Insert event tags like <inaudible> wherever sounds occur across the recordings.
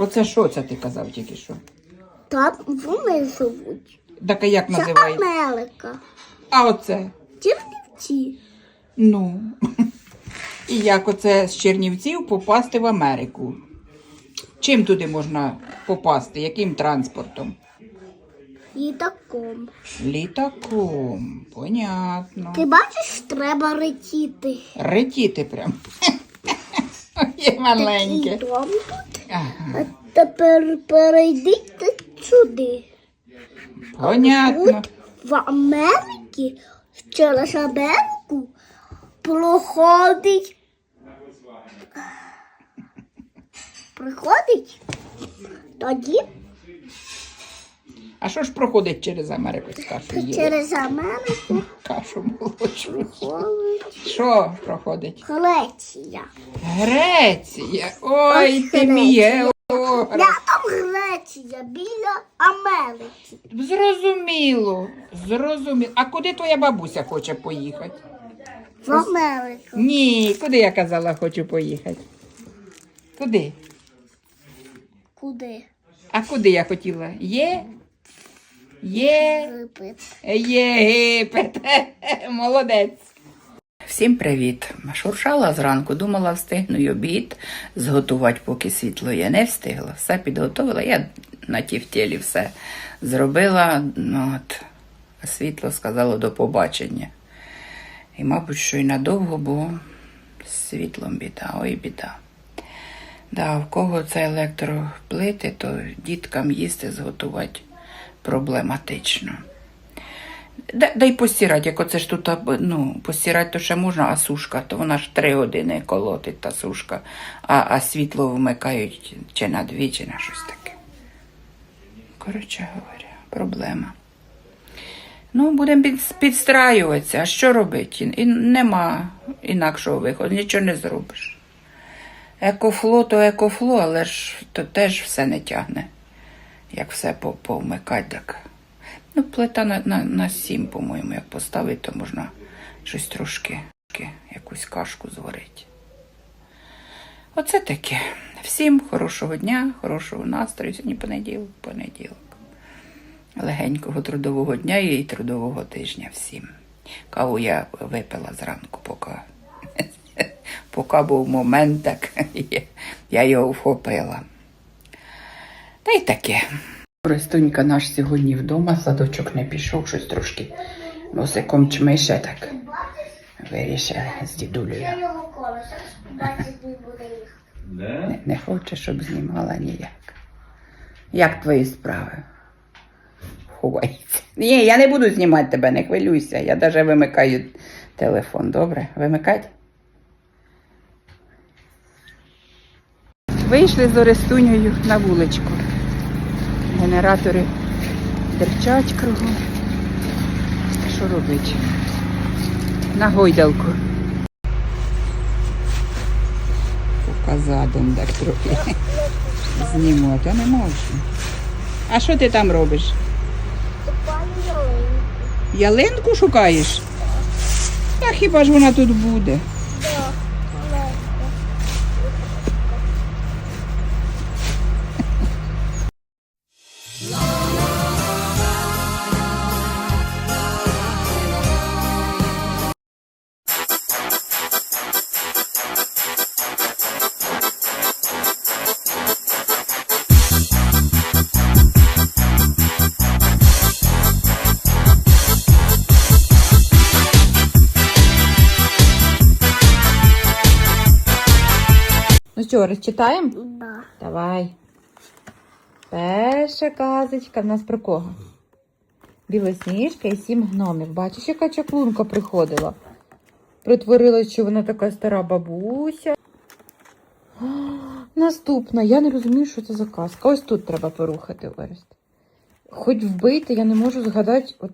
Оце що це ти казав тільки що? Там вони живуть. Так а як Це називається? Америка. А оце? Чернівці. Ну. <laughs> І як оце з Чернівців попасти в Америку? Чим туди можна попасти? Яким транспортом? Літаком. Літаком. Понятно. Ти бачиш, треба летіти. Ретіти прям. <laughs> Є маленьке. Такий дом тут. Ага. А тепер перейдіть сюди. Понятно. Тут в Америці через Америку проходить. Приходить. Тоді А що ж проходить через Америку з кашею? Є? через Америку Кашу молочну. Що проходить? Греція. Греція. Ой, Ось ти мій Греція. географ. Рядом Греція біля Америки. Зрозуміло, зрозуміло. А куди твоя бабуся хоче поїхати? В Америку. Ні, куди я казала, хочу поїхати? Куди? Куди? А куди я хотіла? Є? Є. Єгипет. Єгипет. <laughs> Молодець. Всім привіт. Шуршала зранку, думала, встигну й обід зготувати, поки світло є. Не встигла. Все підготовила. Я на тівтєлі все зробила. Ну, от, світло сказало до побачення. І, мабуть, що й надовго, бо з світлом біда, ой біда. Да, в кого це електроплити, то діткам їсти зготувати проблематично. Да, да й постирати, як оце ж тут, ну, постирати то ще можна, а сушка, то вона ж три години колотить та сушка, а, а світло вмикають чи на дві, чи на щось таке. Коротше говоря, проблема. Ну, будемо під, підстраюватися, а що робити? І нема інакшого виходу, нічого не зробиш. Екофло то екофло, але ж то теж все не тягне. Як все по- повмикать, так. Ну, плита на, на, на сім, по-моєму, як поставити, то можна щось трошки якусь кашку зварити. Оце таке. Всім хорошого дня, хорошого настрою. Сьогодні понеділок, понеділок. Легенького трудового дня і трудового тижня всім. Каву я випила зранку, поки, <laughs> поки був момент, так <laughs> я його вхопила. Та й таке. Ростунька наш сьогодні вдома, садочок не пішов, щось трошки носиком чмише, так вирішили з дідулею. його колеса. Бачить, він буде їх. Не, не хоче, щоб знімала ніяк. Як твої справи? Ховається. Ні, я не буду знімати тебе, не хвилюйся. Я навіть вимикаю телефон, добре? Вимикать? Вийшли з Орестунею на вуличку. Генератори терчать кругом. Що робить? На гойдалку. Поки задом так трохи знімати, а не можу. А що ти там робиш? Купаю ялинку. Ялинку шукаєш? Та хіба ж вона тут буде? Що, розчитаємо? Да. Давай. Перша казочка в нас про кого? Білосніжка і сім гномів. Бачиш, яка чаклунка приходила. Притворилась, що вона така стара бабуся. Наступна. Я не розумію, що це за казка. Ось тут треба порухати Орест. Хоч вбити, я не можу згадати, от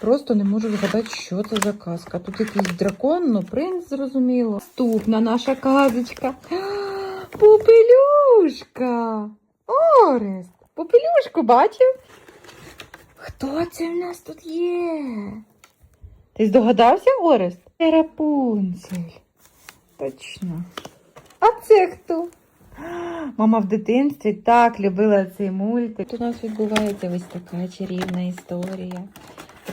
просто не можу згадати, що це за казка. Тут якийсь дракон, ну принц зрозуміло. Наступна наша казочка. Попелюшка! Орест! Попелюшку бачив? Хто це в нас тут є? Ти здогадався, Орест? Це Рапунцель. Точно. А це хто? Мама в дитинстві так любила цей мультик. Тут у нас відбувається ось така чарівна історія.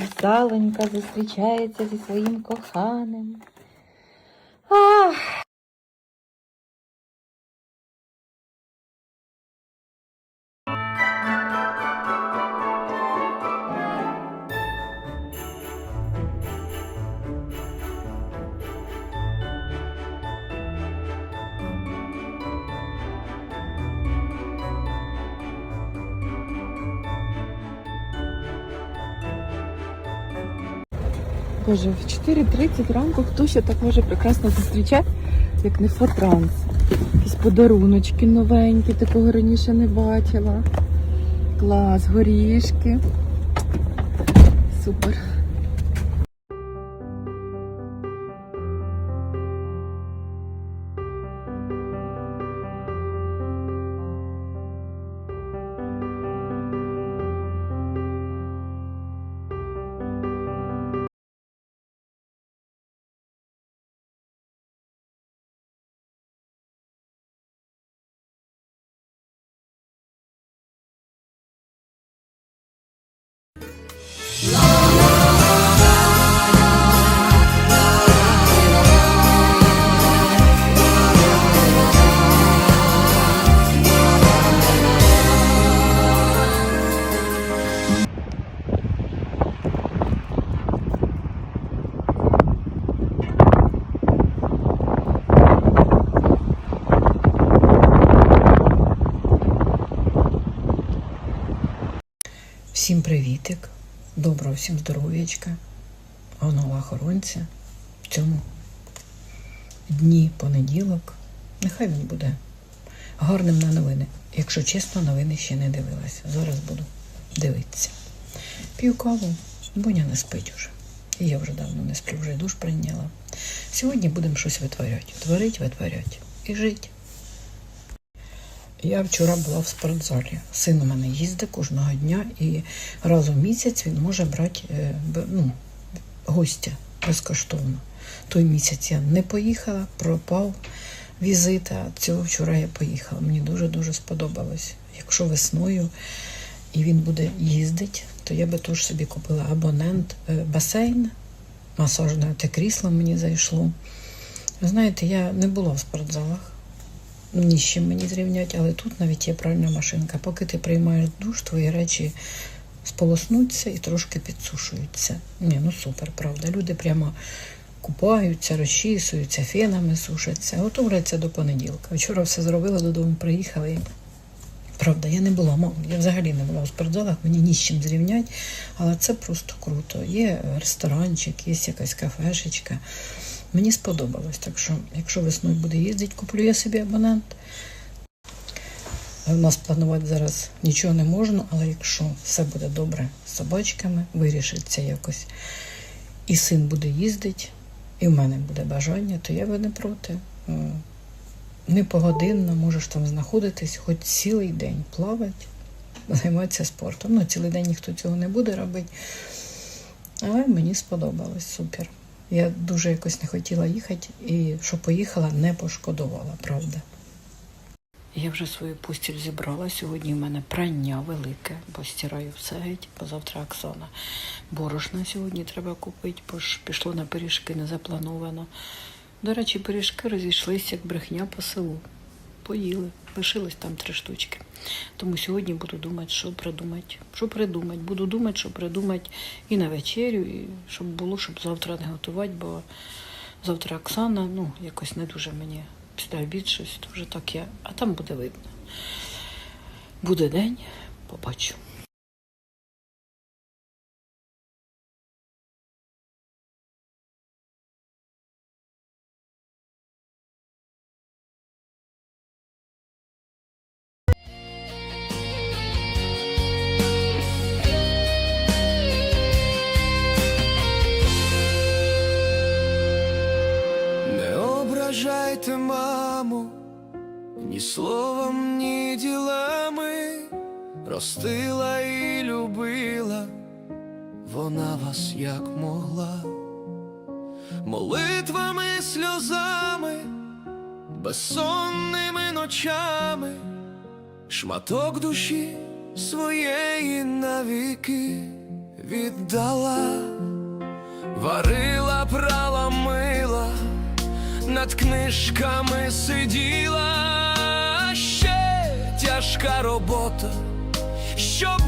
Русаленька зустрічається зі своїм коханим. Ах! Боже, в 4.30 ранку хто ще так може прекрасно зустрічати, як не фотранс. Якісь подаруночки новенькі, такого раніше не бачила. Клас, горішки. Супер. Всім привітик, доброго всім здоров'ячка, оного охоронця. В цьому дні понеділок. Нехай він буде гарним на новини. Якщо чесно, новини ще не дивилася. Зараз буду дивитися. П'ю каву, Боня не спить уже. І я вже давно не сплю, вже душ прийняла. Сьогодні будемо щось витворяти. Творить, витворять і жить. Я вчора була в спортзалі. Син у мене їздить кожного дня, і раз у місяць він може брати е, ну, гостя безкоштовно. Той місяць я не поїхала, пропав візит, а цього вчора я поїхала. Мені дуже-дуже сподобалось. Якщо весною і він буде їздити, то я би теж собі купила абонент, е, басейн, масажне те крісло мені зайшло. Знаєте, я не була в спортзалах ні з чим мені зрівнять, але тут навіть є пральна машинка. Поки ти приймаєш душ, твої речі сполоснуться і трошки підсушуються. Ні, ну супер, правда. Люди прямо купаються, розчісуються, фенами сушаться. Готовляться до понеділка. Вчора все зробила, додому приїхала і. Правда, я не була, я взагалі не була у спортзалах, мені ні з чим зрівнять, але це просто круто. Є ресторанчик, є якась кафешечка. Мені сподобалось, так що, якщо весною буде їздити, куплю я собі абонент. У нас планувати зараз нічого не можна, але якщо все буде добре з собачками, вирішиться якось, і син буде їздити, і в мене буде бажання, то я би не проти. Е, Не погодинно можеш там знаходитись, хоч цілий день плавати, займатися спортом. Ну, цілий день ніхто цього не буде робити. Але мені сподобалось супер. Я дуже якось не хотіла їхати, і що поїхала, не пошкодувала, правда. Я вже свою постіль зібрала. Сьогодні в мене прання велике, бо стираю все геть, бо завтра Оксана. Борошна сьогодні треба купити, бо ж пішло на пиріжки не заплановано. До речі, пиріжки розійшлися як брехня по селу. Поїли, лишилось там три штучки. Тому сьогодні буду думати, що придумати. Що придумати. Буду думати, що придумати і на вечерю, і щоб було, щоб завтра не готувати, бо завтра Оксана, ну, якось не дуже мені після обід щось, дуже так я, а там буде видно. Буде день, побачу. Ображайте маму, ні словом, ні ділами, ростила і любила. Вона вас як могла, молитвами, сльозами, безсонними ночами, шматок душі своєї навіки віддала, варила, прала, над книжками сиділа, ще тяжка робота, щоб